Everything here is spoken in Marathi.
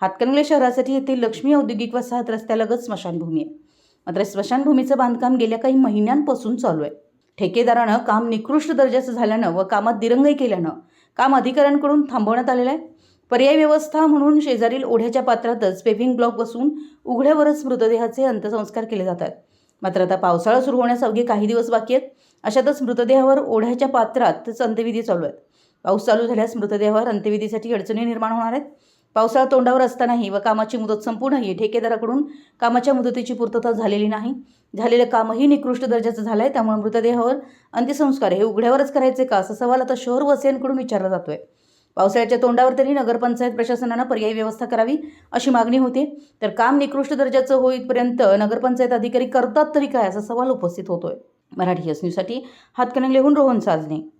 हातकणंगले शहरासाठी येथील लक्ष्मी औद्योगिक वसाहत रस्त्यालगत स्मशानभूमी आहे. मात्र स्मशानभूमीचं बांधकाम गेल्या काही महिन्यांपासून चालू आहे. ठेकेदारानं काम निकृष्ट दर्जाचं झाल्यानं व कामात दिरंगाई केल्यानं काम अधिकाऱ्यांकडून थांबवण्यात आलेलं आहे. पर्याय व्यवस्था म्हणून शेजारील ओढ्याच्या पात्रातच पेव्हिंग ब्लॉक बसून उघड्यावरच मृतदेहाचे अंत्यसंस्कार केले जातात मात्र आता पावसाळा सुरू होण्यास अवघे काही दिवस बाकी आहेत. अशातच मृतदेहावर ओढ्याच्या पात्रातच अंत्यविधी चालू आहेत. पाऊस चालू झाल्यास मृतदेहावर अंत्यविधीसाठी अडचणी निर्माण होणार आहेत. पावसाळा तोंडावर असतानाही व कामाची मुदत संपूनही ठेकेदाराकडून कामाच्या मुदतीची पूर्तता झालेली नाही. झालेलं कामही निकृष्ट दर्जाचं झालं आहे त्यामुळे मृतदेहावर अंत्यसंस्कार हे उघड्यावरच करायचे का असा सवाल आता शहर वसियांकडून विचारला जातोय. पावसाळ्याच्या तोंडावर तरी नगरपंचायत प्रशासनानं पर्यायी व्यवस्था करावी अशी मागणी होती. तर काम निकृष्ट दर्जाचं होईपर्यंत नगरपंचायत अधिकारी करतात तरी काय असा सवाल उपस्थित होतोय. मराठी एस न्यूजसाठी हातकणंगलेहून रोहन साजने.